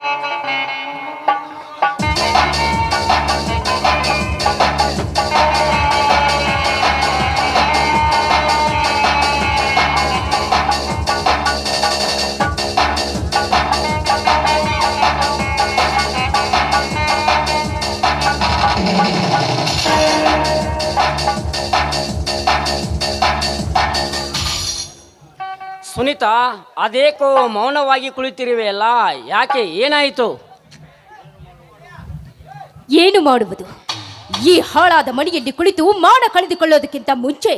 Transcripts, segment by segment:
ಸುನೀತಾ ಅದೇಕೋ ಮೌನವಾಗಿ ಕುಳಿತಿರುವೆಯಲ್ಲ ಯಾಕೆ ಏನಾಯಿತು? ಏನು ಮಾಡುವುದು? ಈ ಹಾಳಾದ ಮನೆಯಲ್ಲಿ ಕುಳಿತು ಮಾನ ಕಳೆದುಕೊಳ್ಳೋದಕ್ಕಿಂತ ಮುಂಚೆ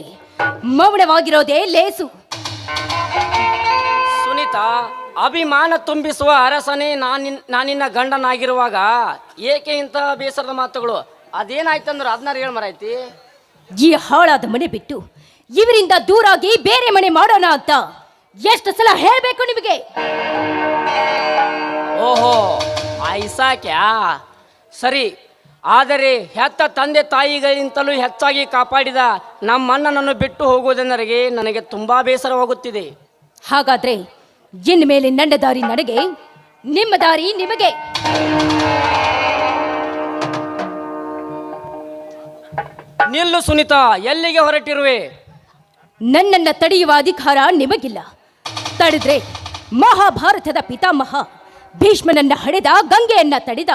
ಮೌನವಾಗಿರೋದೇ ಲೇಸು. ಸುನೀತಾ ಅಭಿಮಾನ ತುಂಬಿಸುವ ಅರಸನೇ ನಾನಿನ್ ನಾನಿನ್ನ ಗಂಡನಾಗಿರುವಾಗ ಏಕೆ ಇಂತ ಬೇಸರದ ಮಾತುಗಳು? ಅದೇನಾಯ್ತಂದ್ರೆ ಅದನ್ನ ಹೇಳ ಈ ಹಾಳಾದ ಮನೆ ಬಿಟ್ಟು ಇವರಿಂದ ದೂರಾಗಿ ಬೇರೆ ಮನೆ ಮಾಡೋಣ ಅಂತ ಎಷ್ಟು ಸಲ ಹೇಳ್ಬೇಕು ನಿಮಗೆ? ಓಹೋ ಐಸಾಕ್ಯಾ? ಸರಿ ಆದರೆ ಹೆತ್ತ ತಂದೆ ತಾಯಿಗಳಿಂತಲೂ ಹೆಚ್ಚಾಗಿ ಕಾಪಾಡಿದ ನಮ್ಮಣ್ಣನನ್ನು ಬಿಟ್ಟು ಹೋಗುವುದೆಂದರಿಗೆ ನನಗೆ ತುಂಬಾ ಬೇಸರವಾಗುತ್ತಿದೆ. ಹಾಗಾದ್ರೆ ಇನ್ನು ಮೇಲೆ ನನ್ನ ದಾರಿ ನನಗೆ ನಿಮ್ಮ ದಾರಿ ನಿಮಗೆ. ನಿಲ್ಲು ಸುನೀತಾ ಎಲ್ಲಿಗೆ ಹೊರಟಿರುವೆ? ನನ್ನನ್ನು ತಡೆಯುವ ಅಧಿಕಾರ ನಿಮಗಿಲ್ಲ. ತಡೆದ್ರೆ ಮಹಾಭಾರತದ ಪಿತಾಮಹ ಭೀಷ್ಮನನ್ನ ಹಡೆದ ಗಂಗೆಯನ್ನ ತಡೆದ.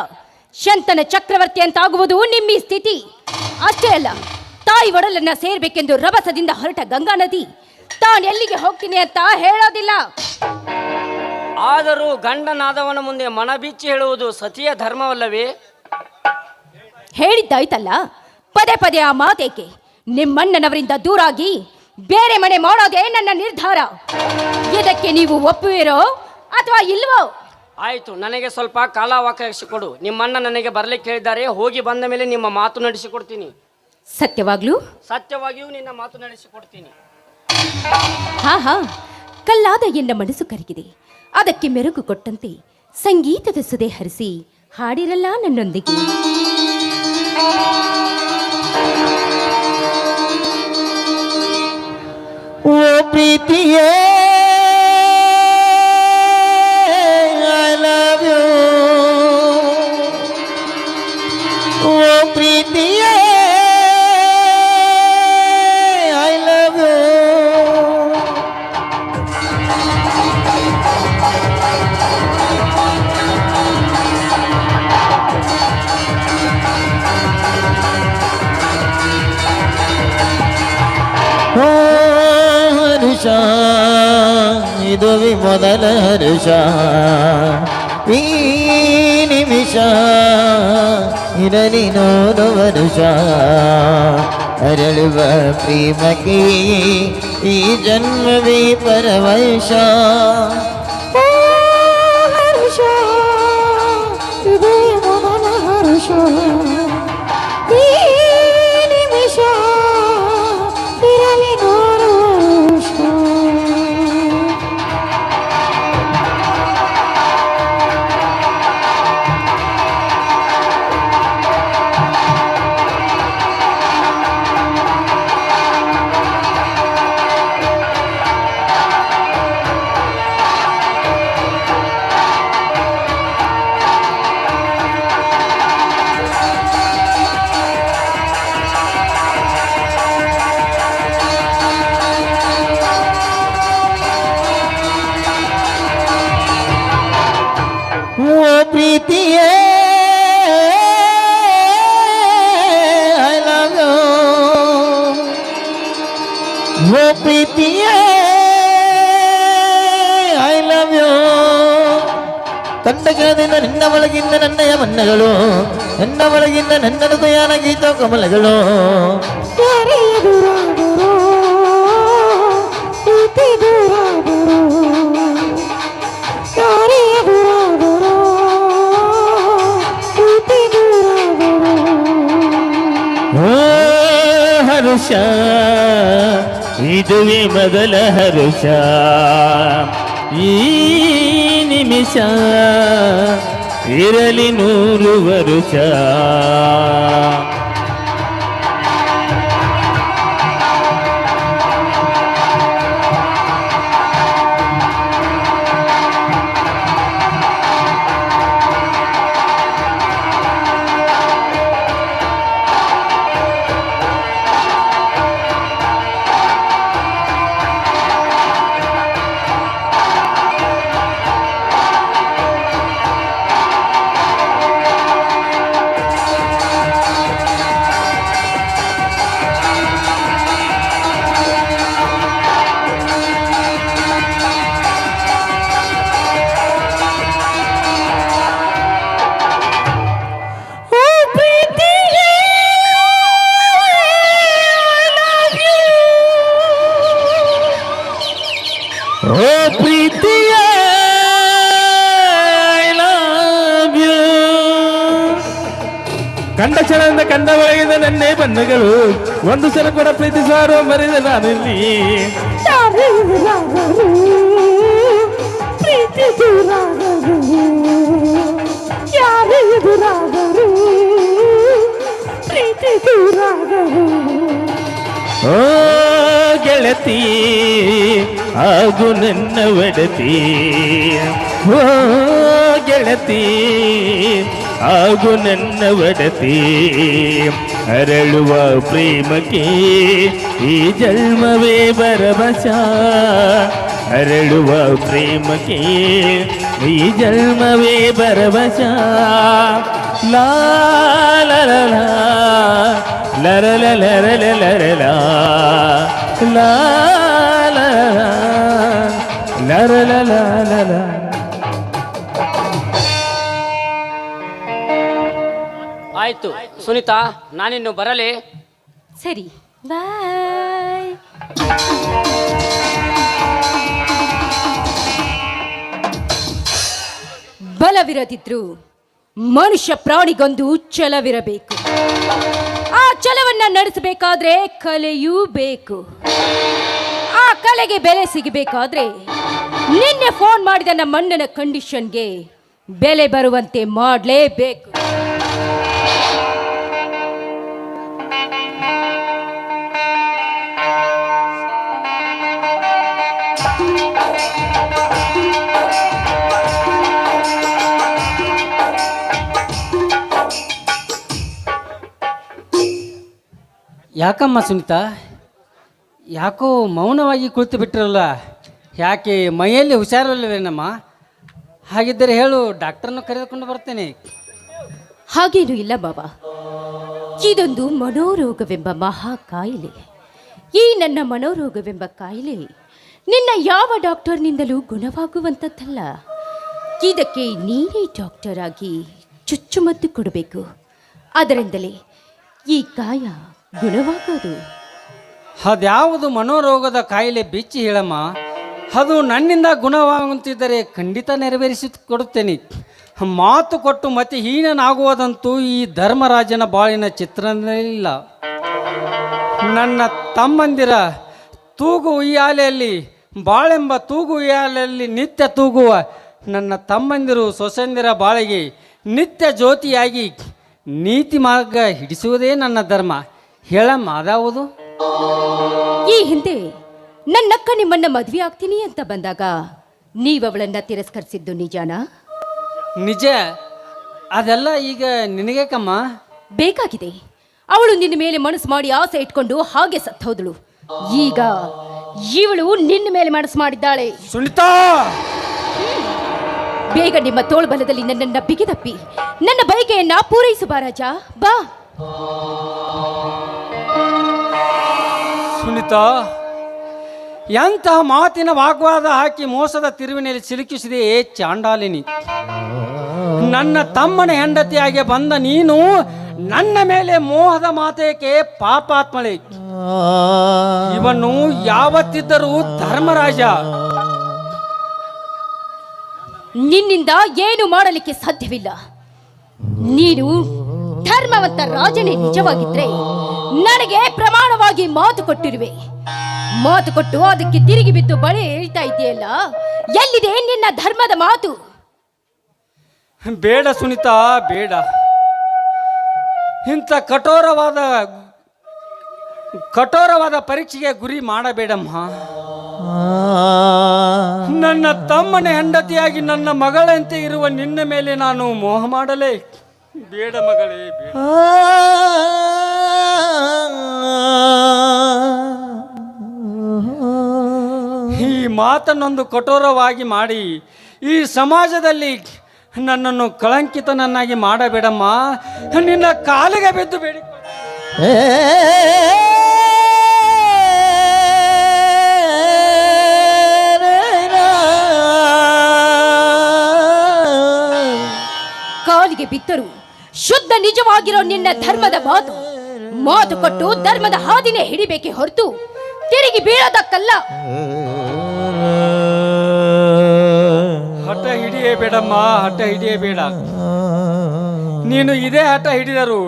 ಶಂತನ ಚಕ್ರವರ್ತಿ ಅಂತಾಗುವುದು ನಿಮ್ಮ ಸ್ಥಿತಿ. ಅಷ್ಟೇ ಅಲ್ಲ ತಾಯಿ ಒಡಲನ್ನ ಸೇರ್ಬೇಕೆಂದು ರಭಸದಿಂದ ಹೊರಟ ಗಂಗಾ ನದಿ ತಾನು ಎಲ್ಲಿಗೆ ಹೋಗ್ತೀನಿ ಅಂತ ಹೇಳೋದಿಲ್ಲ. ಆದರೂ ಗಂಡನಾದವನ ಮುಂದೆ ಮನ ಬಿಚ್ಚಿ ಹೇಳುವುದು ಸತಿಯ ಧರ್ಮವಲ್ಲವೇ? ಹೇಳಿದ್ದಾಯ್ತಲ್ಲ ಪದೇ ಪದೇ ಆ ಮಾತೇಕೆ? ನಿಮ್ಮಣ್ಣನವರಿಂದ ದೂರಾಗಿ ಬೇರೆ ಮನೆ ಮಾಡೋದೇ ನನ್ನ ನಿರ್ಧಾರ. ಇದಕ್ಕೆ ನೀವು ಒಪ್ಪುವಿರೋ ಅಥವಾ ಇಲ್ವೋ? ಆಯಿತು ನನಗೆ ಸ್ವಲ್ಪ ಕಾಲಾವಕಾಶ ಕೊಡು. ನಿಮ್ಮಣ್ಣ ನನಗೆ ಬರಲಿಕ್ಕೆ ಹೇಳಿದ್ದಾರೆ ಹೋಗಿ ಬಂದ ಮೇಲೆ ನಿಮ್ಮ ಮಾತು ನಡೆಸಿಕೊಡ್ತೀನಿ. ಸತ್ಯವಾಗ್ಲು? ಸತ್ಯವಾಗಿಯೂ ನಿನ್ನ ಮಾತು ನಡೆಸಿಕೊಡ್ತೀನಿ. ಹಾ ಹಾ. ಕಲ್ಲಾದ ಎನ್ನ ಮನಸ್ಸು ಕರಗಿದೆ. ಅದಕ್ಕೆ ಮೆರುಗು ಕೊಟ್ಟಂತೆ ಸಂಗೀತದ ಸುದೆ ಹರಿಸಿ ಹಾಡಿರಲ್ಲ ನನ್ನೊಂದಿಗೆ. ও প্রীতিয়ে ও প্রীতি മുതലരുഷ ഈ നിമിഷ ഇരലിനോട് വരുഷ അരളുവ പ്രീമകീ ഈ ജന്മവീ പരവൈഷ ಪ್ರೀತಿಯೇ ಐ ಲವ್ ಯು ಕಂಡ ಕ್ಷಣದಿಂದ ನಿನ್ನ ಒಳಗಿಂದ ನನ್ನಯ ಮನ್ನಗಳು ನನ್ನ ಒಳಗಿಂದ ನನ್ನ ಹೃದಯನ ಗೀತ ಕಮಲಗಳು ಯಾರೇ ಎದುರಾದರೂ ಪ್ರೀತಿ ದೂರಾದರೂ ಯಾರೇ ಎದುರಾದರೂ ಪ್ರೀತಿ ದೂರಾದರೂ ಓ ಹರುಷ ಇದುವೇ ಮೊದಲ ಹರುಷ ಈ ನಿಮಿಷ ಇರಲಿ ನೂರು ವರುಷ ನನ್ನೇ ಬಣ್ಣಗಳು ಒಂದು ಸಲ ಕೂಡ ಪ್ರೀತಿಸುವ ಮರಿದ ನಾನಿಲ್ಲಿ. ಓ, ಗೆಳತಿ ಆಗು ನನ್ನ ಒಡತಿ ಓ, ಗೆಳತಿ ಆಗು ನನ್ನ ಒಡತಿ ಅರಳುವ ಪ್ರೇಮಕ್ಕೆ ಈ ಜನ್ಮವೇ ಬರವಶ ಅರಳುವ ಪ್ರೇಮಕ್ಕೆ ಈ ಜನ್ಮವೇ ಬರವಶ ಲಾ ಲಾ ಲಾ ಲಾ ಲರಲ ಲರಲ ಲರಲ ಲಾ ಲಾ ಲರಲ ಲರಲ ಆಯ್ತು. ಸುನೀತಾ, ನಾನಿನ್ನು ಬರಲಿ? ಸರಿ. ಬಾಯ್. ಬಲವಿರದಿದ್ರು ಮನುಷ್ಯ ಪ್ರಾಣಿಗೊಂದು ಛಲವಿರಬೇಕು. ಆ ಛಲವನ್ನ ನಡೆಸಬೇಕಾದ್ರೆ ಕಲೆಯೂ ಬೇಕು. ಆ ಕಲೆಗೆ ಬೆಲೆ ಸಿಗಬೇಕಾದ್ರೆ ನಿನ್ನೆ ಫೋನ್ ಮಾಡಿದ ನಮ್ಮ ಅಣ್ಣನ ಕಂಡೀಷನ್ಗೆ ಬೆಲೆ ಬರುವಂತೆ ಮಾಡಲೇಬೇಕು. ಯಾಕಮ್ಮ ಸುನೀತಾ? ಯಾಕೋ ಮೌನವಾಗಿ ಕುಳಿತು ಬಿಟ್ಟಿರಲ್ಲ? ಯಾಕೆ ಮೈಯಲ್ಲಿ ಹುಷಾರಲ್ಲವೇನಮ್ಮ ಹಾಗಿದ್ದರೆ ಹೇಳು ಡಾಕ್ಟರ್ನ ಕರೆದುಕೊಂಡು ಬರ್ತೇನೆ. ಹಾಗೇನು ಇಲ್ಲ ಬಾಬಾ. ಇದೊಂದು ಮನೋರೋಗವೆಂಬ ಮಹಾ ಕಾಯಿಲೆ. ಈ ನನ್ನ ಮನೋರೋಗವೆಂಬ ಕಾಯಿಲೆ ನಿನ್ನ ಯಾವ ಡಾಕ್ಟರ್ನಿಂದಲೂ ಗುಣವಾಗುವಂಥದ್ದಲ್ಲ. ಇದಕ್ಕೆ ನೀನೇ ಡಾಕ್ಟರ್ ಆಗಿ ಚುಚ್ಚುಮದ್ದು ಕೊಡಬೇಕು. ಅದರಿಂದಲೇ ಈ ಗಾಯ ಗುಣವಾಗೋದು? ಅದ್ಯಾವುದು ಮನೋರೋಗದ ಕಾಯಿಲೆ ಬಿಚ್ಚಿ ಹೇಳಮ್ಮ, ಅದು ನನ್ನಿಂದ ಗುಣವಾಗುತ್ತಿದ್ದರೆ ಖಂಡಿತ ನೆರವೇರಿಸಿ ಕೊಡುತ್ತೇನೆ. ಮಾತು ಕೊಟ್ಟು ಮತ್ತೆ ಹೀನನಾಗುವುದಂತೂ ಈ ಧರ್ಮರಾಜನ ಬಾಳಿನ ಚಿತ್ರದಲ್ಲಿಲ್ಲ ನನ್ನ ತಮ್ಮಂದಿರ ತೂಗು ಉಯ್ಯಾಲೆಯಲ್ಲಿ, ಬಾಳೆಂಬ ತೂಗು ಉಯ್ಯಾಲೆಯಲ್ಲಿ ನಿತ್ಯ ತೂಗುವ ನನ್ನ ತಮ್ಮಂದಿರು ಸೊಸೆಂದಿರ ಬಾಳಿಗೆ ನಿತ್ಯ ಜ್ಯೋತಿಯಾಗಿ ನೀತಿ ಮಾರ್ಗ ಹಿಡಿಸುವುದೇ ನನ್ನ ಧರ್ಮ. ಹೇಳಮ್ಮ ಅದಾವುದು ಈ ಹಿಂದೆ ನನ್ನಕ್ಕ ನಿಮ್ಮನ್ನ ಮದ್ವೆ ಆಗ್ತೀನಿ ಅಂತ ಬಂದಾಗ ನೀವವಳನ್ನ ತಿರಸ್ಕರಿಸಿದ್ದು ನಿಜಾನಾ? ನಿಜ. ಅದೆಲ್ಲ ಈಗ ನಿನಗೆ ಕಮ್ಮ ಬೇಕಾಗಿದೆ. ಅವಳು ನಿನ್ನ ಮೇಲೆ ಮನಸ್ಸು ಮಾಡಿ ಆಸೆ ಇಟ್ಕೊಂಡು ಹಾಗೆ ಸತ್ತೋದಳು ಈಗ ಇವಳು ನಿನ್ನ ಮೇಲೆ ಮನಸ್ಸು ಮಾಡಿದ್ದಾಳೆ. ಸುನಿತಾ! ಬೇಗ ನಿಮ್ಮ ತೋಳ್ಬಲದಲ್ಲಿ ನನ್ನನ್ನ ಬಿಗಿದಪ್ಪಿ. ನನ್ನ ಬಯಕೆಯನ್ನ ಪೂರೈಸು ಬಾ ರಾಜ ಬಾ. ಸುನಿತಾ ಎಂತಹ ಮಾತಿನ ವಾಗ್ವಾದ ಹಾಕಿ ಮೋಸದ ತಿರುವಿನಲ್ಲಿ ಸಿಲುಕಿಸಿದೆ ಏ ಚಾಂಡಾಲಿನಿ. ನನ್ನ ತಮ್ಮನ ಹೆಂಡತಿಯಾಗಿ ಬಂದ ನೀನು ನನ್ನ ಮೇಲೆ ಮೋಹದ ಮಾತೇಕೆ ಪಾಪಾತ್ಮಳೆ. ಇವನು ಯಾವತ್ತಿದ್ದರೂ ಧರ್ಮರಾಜ. ನಿನ್ನಿಂದ ಏನು ಮಾಡಲಿಕ್ಕೆ ಸಾಧ್ಯವಿಲ್ಲ. ನೀನು ಧರ್ಮವಂತ ರಾಜನೇ ನಿಜವಾಗಿದ್ರೆ ನನಗೆ ಪ್ರಮಾಣವಾಗಿ ಮಾತು ಕೊಟ್ಟಿರುವೆ. ಮಾತು ಕೊಟ್ಟು ಅದಕ್ಕೆ ತಿರುಗಿ ಬಿದ್ದು ಬಳಿ ಹೇಳ್ತಾ ಇದೆಯಲ್ಲ ಎಲ್ಲಿದೆ ನಿನ್ನ ಧರ್ಮದ ಮಾತು? ಬೇಡ ಸುನಿತಾ ಬೇಡ. ಇಂಥ ಕಠೋರವಾದ ಕಠೋರವಾದ ಪರೀಕ್ಷೆಗೆ ಗುರಿ ಮಾಡಬೇಡಮ್ಮ. ನನ್ನ ತಮ್ಮನ ಹೆಂಡತಿಯಾಗಿ ನನ್ನ ಮಗಳಂತೆ ಇರುವ ನಿನ್ನ ಮೇಲೆ ನಾನು ಮೋಹ ಮಾಡಲೇ ಬೇಡ ಮಗಳೇ ಬೇಡ. ಈ ಮಾತನ್ನೊಂದು ಕಠೋರವಾಗಿ ಮಾಡಿ ಈ ಸಮಾಜದಲ್ಲಿ ನನ್ನನ್ನು ಕಳಂಕಿತನನ್ನಾಗಿ ಮಾಡಬೇಡಮ್ಮ. ನಿನ್ನ ಕಾಲಿಗೆ ಬಿದ್ದು ಬೇಡಿ ಕಾಲಿಗೆ ಬಿತ್ತರು ಶುದ್ಧ ನಿಜವಾಗಿರೋ ನಿನ್ನ ಧರ್ಮದ ಮಾತು. ಮಾತು ಕೊಟ್ಟು ಧರ್ಮದ ಹಾದಿನೇ ಹಿಡಿಬೇಕೆ ಹೊರತು ತಿರುಗಿ ಬೀಳೋದಕ್ಕಲ್ಲ. ಹಠ ಹಿಡಿಯೇ ಬೇಡಮ್ಮ, ಹಠ ಹಿಡಿಯೇ ಬೇಡ. ನೀನು ಇದೇ ಹಠ ಹಿಡಿದರು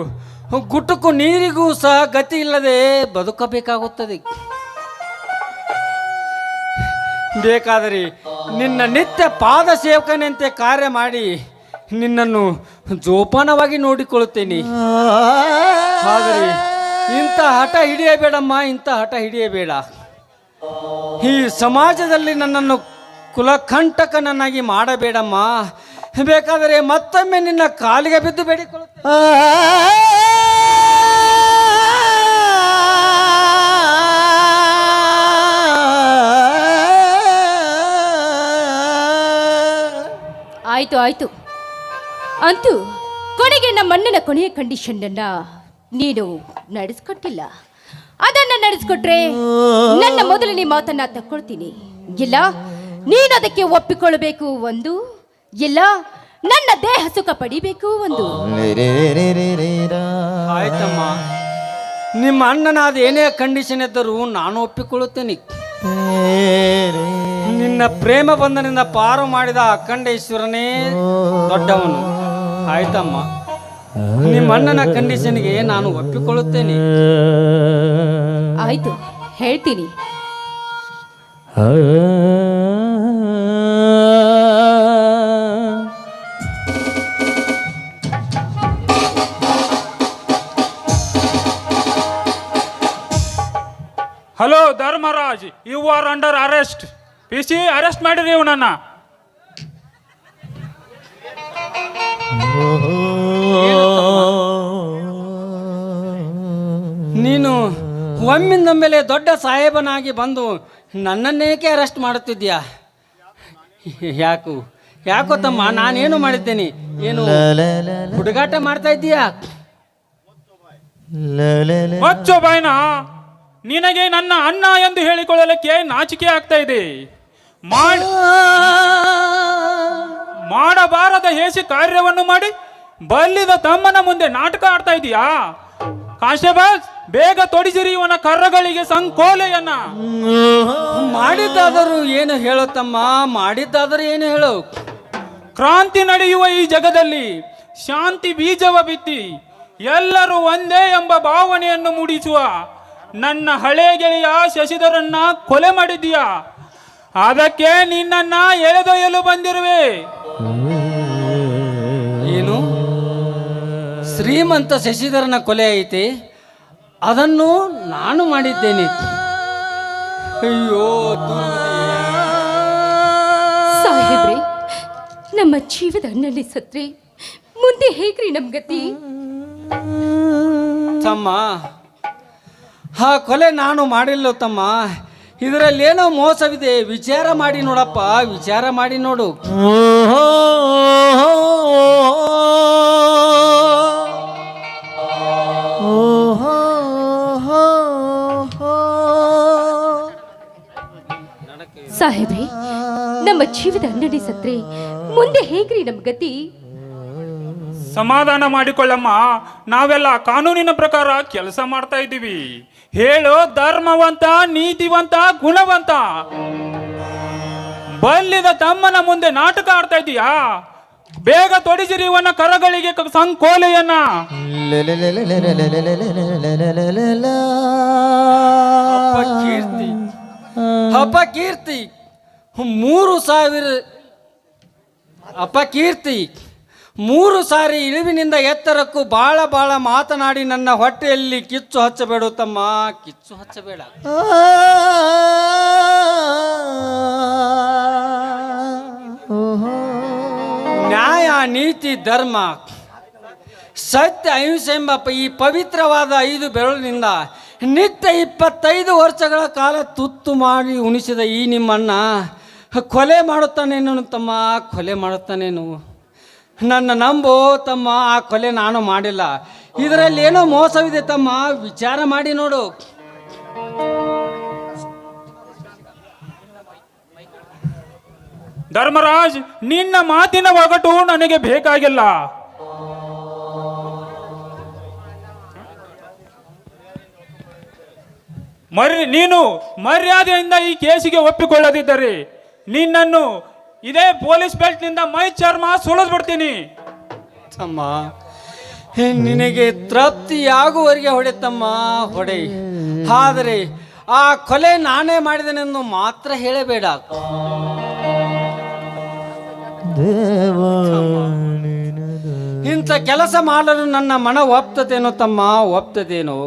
ಗುಟುಕು ನೀರಿಗೂ ಸಹ ಗತಿ ಇಲ್ಲದೆ ಬದುಕಬೇಕಾಗುತ್ತದೆ. ಬೇಕಾದರೆ ನಿನ್ನ ನಿತ್ಯ ಪಾದ ಸೇವಕನಂತೆ ಕಾರ್ಯ ಮಾಡಿ ನಿನ್ನನ್ನು ಜೋಪಾನವಾಗಿ ನೋಡಿಕೊಳ್ಳುತ್ತೇನೆ. ಆದರೆ ಇಂಥ ಹಠ ಹಿಡಿಯಬೇಡಮ್ಮ ಇಂಥ ಹಠ ಹಿಡಿಯಬೇಡ ಈ ಸಮಾಜದಲ್ಲಿ ನನ್ನನ್ನು ಕುಲಕಂಟಕನನ್ನಾಗಿ ಮಾಡಬೇಡಮ್ಮ ಬೇಕಾದರೆ ಮತ್ತೊಮ್ಮೆ ನಿನ್ನ ಕಾಲಿಗೆ ಬಿದ್ದು ಬೇಡಿಕೊಳ್ಳುತ್ತೇನೆ ಆಯ್ತು ಆಯ್ತು ಅಂತೂ ಕೊನೆಗೆ ನಮ್ಮಣ್ಣನ ಕೊನೆಯ ಕಂಡೀಷನ್ನನ್ನ ನೀನು ನಡೆಸ್ಕೊಟ್ಟಿಲ್ಲ. ಅದನ್ನ ನಡೆಸ್ಕೊಟ್ರೆ ನನ್ನ ಮೊದಲನೇ ಮಾತನ್ನ ತಕ್ಕೊಳ್ತೀನಿ. ಇಲ್ಲ ನೀನು ಅದಕ್ಕೆ ಒಪ್ಪಿಕೊಳ್ಳಬೇಕು ಒಂದು. ಇಲ್ಲ ನನ್ನ ದೇಹ ಸುಖ ಪಡಿಬೇಕು ಒಂದು. ಆಯ್ತಮ್ಮ. ನಿಮ್ಮ ಅಣ್ಣನಾದ ಏನೇ ಕಂಡೀಷನ್ ಇದ್ದರೂ ನಾನು ಒಪ್ಪಿಕೊಳ್ಳುತ್ತೇನೆ. ನಿನ್ನ ಪ್ರೇಮ ಬಂಧನದಿಂದ ಪಾರು ಮಾಡಿದ ಅಖಂಡೇಶ್ವರನೇ ದೊಡ್ಡವನು. ಆಯ್ತಮ್ಮ. ನಿಮ್ಮ ಅಣ್ಣನ ಕಂಡೀಷನ್ಗೆ ನಾನು ಒಪ್ಪಿಕೊಳ್ಳುತ್ತೇನೆ. ಆಯ್ತು ಹೇಳ್ತೀನಿ. Hello Dharmaraj you are under arrest P C arrest ಮಾಡಿರಿ ಇವನನ್ನ ನೀನು ಒಮ್ಮಿಂದ ಮೇಲೆ ದೊಡ್ಡ ಸಾಹೇಬನಾಗಿ ಬಂದು ನನ್ನನ್ನೇಕೆ ಅರೆಸ್ಟ್ ಮಾಡುತ್ತಿದ್ಯಾ ಯಾಕು? ಯಾಕೋ ತಮ್ಮ ನಾನೇನು ಮಾಡಿದ್ದೇನೆ? ಏನು ಹುಡುಗಾಟ ಮಾಡ್ತಾ ಇದ್ದೀಯಾ? ಮಚ್ಚು ಬಾಯ್ನ ನಿನಗೆ ನನ್ನ ಅಣ್ಣ ಎಂದು ಹೇಳಿಕೊಳ್ಳಲಿಕ್ಕೆ ನಾಚಿಕೆ ಆಗ್ತಾ ಇದೆ. ಮಾಡ ಮಾಡಬಾರದ ಹೇಸಿ ಕಾರ್ಯವನ್ನು ಮಾಡಿ ಬಲ್ಲಿದ ತಮ್ಮನ ಮುಂದೆ ನಾಟಕ ಆಡ್ತಾ ಇದೀಯಾ? ಕಾನ್ಸ್ಟೇಬಲ್ ಬೇಗ ತೊಡಿಸಿರಿ ಇವನ ಕರ್ರಗಳಿಗೆ ಸಂಕೋಲೆಯನ್ನ. ಮಾಡಿದ್ದಾದರೂ ಏನು ಹೇಳುತ್ತಮ್ಮ? ತಮ್ಮ ಮಾಡಿದ್ದಾದರೂ ಏನು ಹೇಳು? ಕ್ರಾಂತಿ ನಡೆಯುವ ಈ ಜಗದಲ್ಲಿ ಶಾಂತಿ ಬೀಜವ ಬಿತ್ತಿ ಎಲ್ಲರೂ ಒಂದೇ ಎಂಬ ಭಾವನೆಯನ್ನು ಮೂಡಿಸುವ ನನ್ನ ಹಳೆ ಗೆಳೆಯ ಶಶಿಧರನ್ನ ಕೊಲೆ ಮಾಡಿದ್ದೀಯಾ. ಅದಕ್ಕೆ ನಿನ್ನನ್ನ ಎಳೆದೊಯ್ಯಲು ಬಂದಿರುವೆ. ಏನು? ಶ್ರೀಮಂತ ಶಶಿಧರನ ಕೊಲೆ ಐತೆ? ಅದನ್ನು ನಾನು ಮಾಡಿದ್ದೇನೆ. ಅಯ್ಯೋ. ಸಾಹೇಬ್ರೆ ನಮ್ಮ ಜೀವದ ಅನ್ನಲ್ಲಿ ಸತ್ರೆ ಮುಂದೆ ಹೇಗ್ರಿ ನಮ್ ಗತಿ? ತಮ್ಮ ಆ ಕೊಲೆ ನಾನು ಮಾಡಿಲ್ಲ ತಮ್ಮ. ಇದರಲ್ಲಿ ಏನೋ ಮೋಸವಿದೆ. ವಿಚಾರ ಮಾಡಿ ನೋಡಪ್ಪ ವಿಚಾರ ಮಾಡಿ ನೋಡು. ಸಾಹೇಬ್ರೆ ನಮ್ಮ ಜೀವದ ಅನ್ನಡಿ ಸತ್ರೆ ಮುಂದೆ ಹೇಗ್ರಿ ನಮ್ಮ ಗತಿ? ಸಮಾಧಾನ ಮಾಡಿಕೊಳ್ಳಮ್ಮ ನಾವೆಲ್ಲ ಕಾನೂನಿನ ಪ್ರಕಾರ ಕೆಲಸ ಮಾಡ್ತಾ ಇದ್ದೀವಿ. ಹೇಳೋ ಧರ್ಮವಂತ ನೀತಿವಂತ ಗುಣವಂತ. ಬಲ್ಲಿದ ತಮ್ಮನ ಮುಂದೆ ನಾಟಕ ಆಡ್ತಾ ಇದೀಯಾ? ಬೇಗ ತೊಡಿಸಿರಿ ಇವನ ಕರಗಳಿಗೆ ಕ- ಸಂಕೋಲೆಯನ್ನ. ಅಪ್ಪ ಕೀರ್ತಿ ಅಪ್ಪ ಕೀರ್ತಿ ಮೂರು ಸಾವಿರ ಅಪ್ಪ ಕೀರ್ತಿ ಮೂರು ಸಾರಿ ಇಳಿವಿನಿಂದ ಎತ್ತರಕ್ಕೂ ಬಾಳ ಬಾಳ ಮಾತನಾಡಿ ನನ್ನ ಹೊಟ್ಟೆಯಲ್ಲಿ ಕಿಚ್ಚು ಹಚ್ಚಬೇಡ ತಮ್ಮ ಕಿಚ್ಚು ಹಚ್ಚಬೇಡ. ನ್ಯಾಯ ನೀತಿ ಧರ್ಮ. ಸತ್ಯ ಅಹಿಂಸೆ ಎಂಬ ಈ ಪವಿತ್ರವಾದ ಐದು ಬೆರಳಿನಿಂದ ನಿತ್ಯ ಇಪ್ಪತ್ತೈದು ವರ್ಷಗಳ ಕಾಲ ತುತ್ತು ಮಾಡಿ ಉಣಿಸಿದ ಈ ನಿಮ್ಮಣ್ಣ ಕೊಲೆ ಮಾಡುತ್ತಾನೇನು ತಮ್ಮ? ಕೊಲೆ ಮಾಡುತ್ತಾನೇನು? ನನ್ನ ನಂಬು ತಮ್ಮ, ಆ ಕೊಲೆ ನಾನು ಮಾಡಿಲ್ಲ. ಇದರಲ್ಲಿ ಏನೋ ಮೋಸವಿದೆ ತಮ್ಮ? ವಿಚಾರ ಮಾಡಿ ನೋಡು. ಧರ್ಮರಾಜ್, ನಿನ್ನ ಮಾತಿನ ಒಗಟು ನನಗೆ ಬೇಕಾಗಿಲ್ಲ. ಮರಿ ನೀನು ಮರ್ಯಾದೆಯಿಂದ ಈ ಕೇಸಿಗೆ ಒಪ್ಪಿಕೊಳ್ಳದಿದ್ದರೆ ನಿನ್ನನ್ನು ಇದೇ ಪೊಲೀಸ್ ಬೆಲ್ಟ್ನಿಂದ ಮೈ ಚರ್ಮ ಸುಳಿದ್ಬಿಡ್ತೀನಿ ತಮ್ಮ ನಿನಗೆ ತೃಪ್ತಿಯಾಗುವವರೆಗೆ ಹೊಡೆತಮ್ಮ ಹೊಡೆ. ಆದರೆ ಆ ಕೊಲೆ ನಾನೇ ಮಾಡಿದೆನೆಂದು ಮಾತ್ರ ಹೇಳಬೇಡ. ಇಂಥ ಕೆಲಸ ಮಾಡಲು ನನ್ನ ಮನ ಒಪ್ತದೇನೋ ತಮ್ಮ ಒಪ್ತದೇನೋ.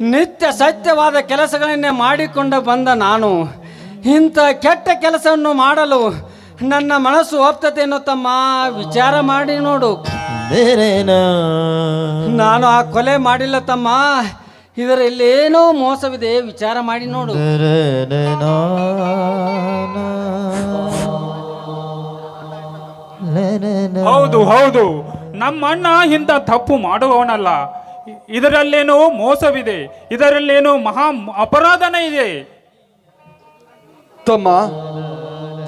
ನಿತ್ಯ ಸತ್ಯವಾದ ಕೆಲಸಗಳನ್ನೇ ಮಾಡಿಕೊಂಡು ಬಂದ ನಾನು ಇಂಥ ಕೆಟ್ಟ ಕೆಲಸವನ್ನು ಮಾಡಲು ನನ್ನ ಮನಸ್ಸು ಒಪ್ತದೇನೋ ತಮ್ಮ ವಿಚಾರ ಮಾಡಿ ನೋಡು. ನಾನು ಆ ಕೊಲೆ ಮಾಡಿಲ್ಲ ತಮ್ಮ. ಇದರಲ್ಲಿ ಏನೋ ಮೋಸವಿದೆ ವಿಚಾರ ಮಾಡಿ ನೋಡು. ಹೌದು ಹೌದು. ನಮ್ಮ ಅಣ್ಣ ಇಂಥ ತಪ್ಪು ಮಾಡುವವನಲ್ಲ. ಇದರಲ್ಲೇನೋ ಮೋಸವಿದೆ ಇದರಲ್ಲೇನೋ ಮಹಾ ಅಪರಾಧನೇ ಇದೆ. ತಮ್ಮ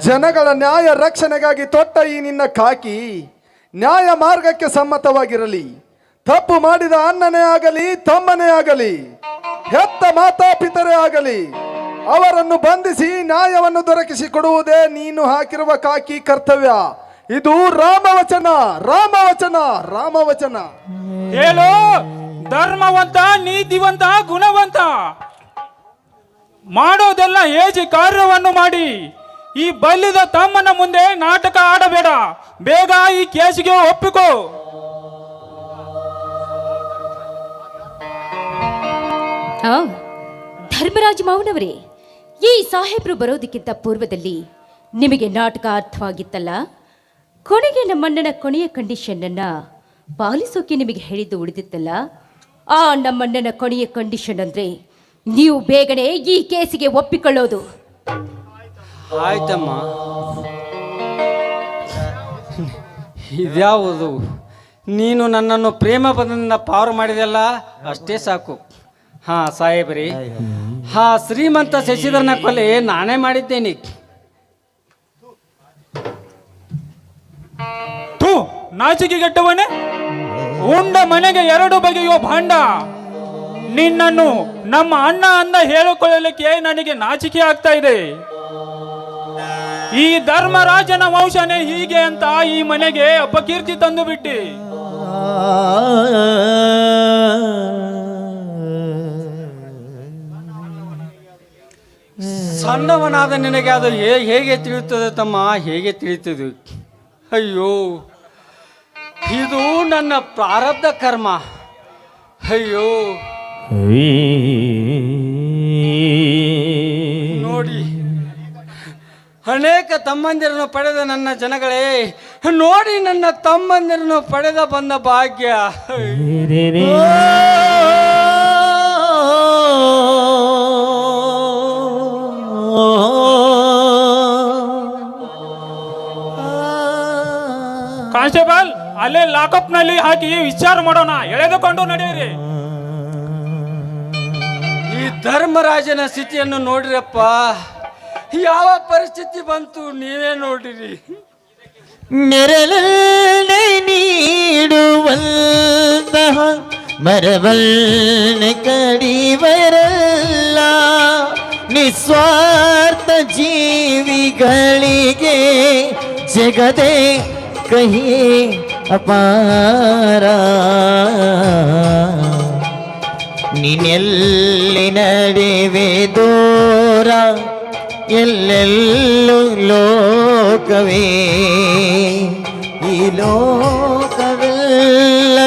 ಜನಗಳ ನ್ಯಾಯ ರಕ್ಷಣೆಗಾಗಿ ತೊಟ್ಟ ಈ ನಿನ್ನ ಕಾಕಿ ನ್ಯಾಯ ಮಾರ್ಗಕ್ಕೆ ಸಮ್ಮತವಾಗಿರಲಿ. ತಪ್ಪು ಮಾಡಿದ ಅಣ್ಣನೇ ಆಗಲಿ ತಮ್ಮನೇ ಆಗಲಿ ಹೆತ್ತ ಮಾತಾಪಿತರೇ ಆಗಲಿ ಅವರನ್ನು ಬಂಧಿಸಿ ನ್ಯಾಯವನ್ನು ದೊರಕಿಸಿ ಕೊಡುವುದೇ ನೀನು ಹಾಕಿರುವ ಕಾಕಿ ಕರ್ತವ್ಯ. ಇದು ರಾಮವಚನ ರಾಮವಚನ ರಾಮವಚನ. ಹೇಳು ಧರ್ಮವಂತ, ನೀತಿವಂತ, ಗುಣವಂತ. ಮಾಡೋದೆಲ್ಲ ಏಜಿ ಕಾರ್ಯವನ್ನು ಮಾಡಿ. ಈ ಬಲ್ಲಿದ ತಮ್ಮನ ಮುಂದೆ ನಾಟಕ ಆಡಬೇಡ. ಬೇಗ ಈ ಕೇಸಿಗೆ ಒಪ್ಪಿಕೋ. ಧರ್ಮರಾಜ ಮಾವನವರೇ, ಈ ಸಾಹೇಬ್ರು ಬರೋದಕ್ಕಿಂತ ಪೂರ್ವದಲ್ಲಿ ನಿಮಗೆ ನಾಟಕ ಅರ್ಥವಾಗಿತ್ತಲ್ಲ? ಕೊನೆಗೆ ನಮ್ಮಣ್ಣನ ಕೊನೆಯ ಕಂಡೀಷನ್ನನ್ನು ಪಾಲಿಸೋಕೆ ನಿಮಗೆ ಹೇಳಿದ್ದು ಉಳಿದಿತ್ತಲ್ಲ? ಆ ನಮ್ಮಣ್ಣನ ಕೊನೆಯ ಕಂಡೀಷನ್ ಅಂದರೆ ನೀವು ಬೇಗನೆ ಈ ಕೇಸಿಗೆ ಒಪ್ಪಿಕೊಳ್ಳೋದು. ಆಯ್ತಮ್ಮ. ಇದ್ಯಾವುದು? ನೀನು ನನ್ನನ್ನು ಪ್ರೇಮ ಬಂದ ಪಾರು ಮಾಡಿದೆಲ್ಲ ಅಷ್ಟೇ ಸಾಕು. ಹಾ ಸಾಹೇಬ್ರಿ. ಹಾ ಶ್ರೀಮಂತ ಶಶಿಧರನ ಕೊಲೆ ನಾನೇ ಮಾಡಿದ್ದೇನೆ. ನಾಚಿಕೆ ನಾಚಿಕೆಗೆಟ್ಟವನೇ? ಉಂಡ ಮನೆಗೆ ಎರಡು ಬಗೆಯುವ ಭಾಂಡ. ನಿನ್ನನ್ನು ನಮ್ಮ ಅಣ್ಣ ಅಂದ ಹೇಳಿಕೊಳ್ಳಲಿಕ್ಕೆ ನನಗೆ ನಾಚಿಕೆ ಆಗ್ತಾ ಇದೆ. ಈ ಧರ್ಮರಾಜನ ವಂಶನೇ ಹೀಗೆ ಅಂತ ಈ ಮನೆಗೆ ಅಪಕೀರ್ತಿ ತಂದು ಬಿಟ್ಟಿ. ಸಣ್ಣವನಾದ ನಿನಗೆ ಅದು ಹೇಗೆ ತಿಳಿಯುತ್ತದೆ ತಮ್ಮ? ಹೇಗೆ ತಿಳಿಯುತ್ತದೆ? ಅಯ್ಯೋ ಇದು ನನ್ನ ಪ್ರಾರಬ್ಧ ಕರ್ಮ. ಅಯ್ಯೋ. ನೋಡಿ ಅನೇಕ ತಮ್ಮಂದಿರನ್ನು ಪಡೆದ ನನ್ನ ಜನಗಳೇ ನೋಡಿ ನನ್ನ ತಮ್ಮಂದಿರನ್ನು ಪಡೆದ ಬಂದ ಭಾಗ್ಯ. ಅಲ್ಲೇ ಲಾಕಪ್ನಲ್ಲಿ ಹಾಕಿ ವಿಚಾರ ಮಾಡೋಣ. ಎಳೆದುಕೊಂಡು ನಡೆಯಿರಿ. ಈ ಧರ್ಮರಾಜನ ಸ್ಥಿತಿಯನ್ನು ನೋಡಿರಪ್ಪ ಯಾವ ಪರಿಸ್ಥಿತಿ ಬಂತು ನೀವೇ ನೋಡಿರಿ. ನೆರಳನ್ನೇ ನೀಡುವಂತಹ ಮರವನ್ನೇ ಕಡಿವರಲ್ಲ ನಿಸ್ವಾರ್ಥ ಜೀವಿಗಳಿಗೆ ಜಗದೇ ಕಹಿ. ಅಪಾರ. ನೀನೆಲ್ಲಿ ನಡೆವೆ ದೂರ, ಎಲ್ಲೆಲ್ಲೂ ಲೋಕವೇ. ಈ ಲೋಕವೆಲ್ಲ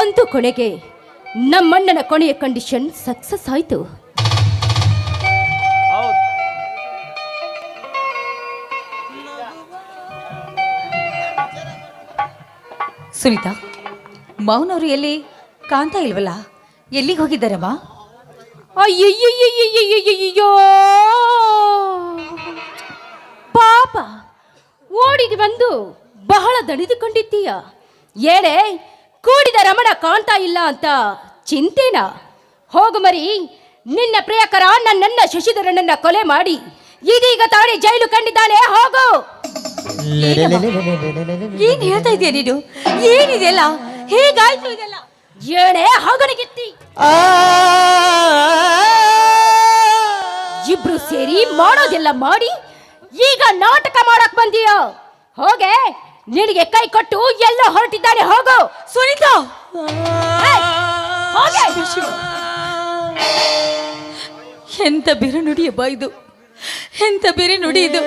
ಅಂತೂ ಕೊನೆಗೆ ನಮ್ಮಣ್ಣನ ಕೊನೆಯ ಕಂಡೀಷನ್ ಸಕ್ಸಸ್ ಆಯಿತು. ಸುನೀತಾ ಮೌನವರು ಎಲ್ಲಿ ಕಾಣ್ತಾ ಇಲ್ವಲ್ಲ? ಎಲ್ಲಿಗೆ ಹೋಗಿದ್ದಾರೆ ಅಯ್ಯಯ್ಯಯ್ಯಯ್ಯಯ್ಯಯ್ಯೋ ಪಾಪ, ಓಡಿಗೆ ಬಂದು ಬಹಳ ದಣಿದುಕೊಂಡಿದ್ದೀಯ. ಏಳೆ, ಕೂಡಿದ ರಮಣ ಕಾಣ್ತಾ ಇಲ್ಲ ಅಂತ ಚಿಂತೆನಾ? ಹೋಗು ಮರಿ, ನಿನ್ನ ಪ್ರಿಯಕರ ನನ್ನನ್ನ ಶಶಿಧರನನ್ನ ಕೊಲೆ ಮಾಡಿ ಇದೀಗ ತಾಳಿ ಜೈಲು ಕಂಡಿದ್ದಾಳೆ, ಹೋಗು. ಏನ್ ಹೇಳ್ತಾ ಇದೀಯ ನೀನು ಏನಿದೆಲ್ಲ ಹೇಗಾಯ್ತು ಇದೆಲ್ಲ ಏನೇ ಹಗಣಿಗೆತ್ತಿ ಇಬ್ರು ಸೇರಿ ಮಾಡೋದೆಲ್ಲ ಮಾಡಿ ಈಗ ನಾಟಕ ಮಾಡಕ್ ಬಂದೀಯ ಹೋಗೆ ನಿನಗೆ ಕೈ ಕೊಟ್ಟು ಎಲ್ಲ ಹೊರಟಿದ್ದಾನೆ ಹೋಗು ಸುನೀತಾ ಎಂತ ಬಿರುನುಡಿಯ ಇದು ಎಂತ ಬೇರೆ ನುಡಿ ಇದು?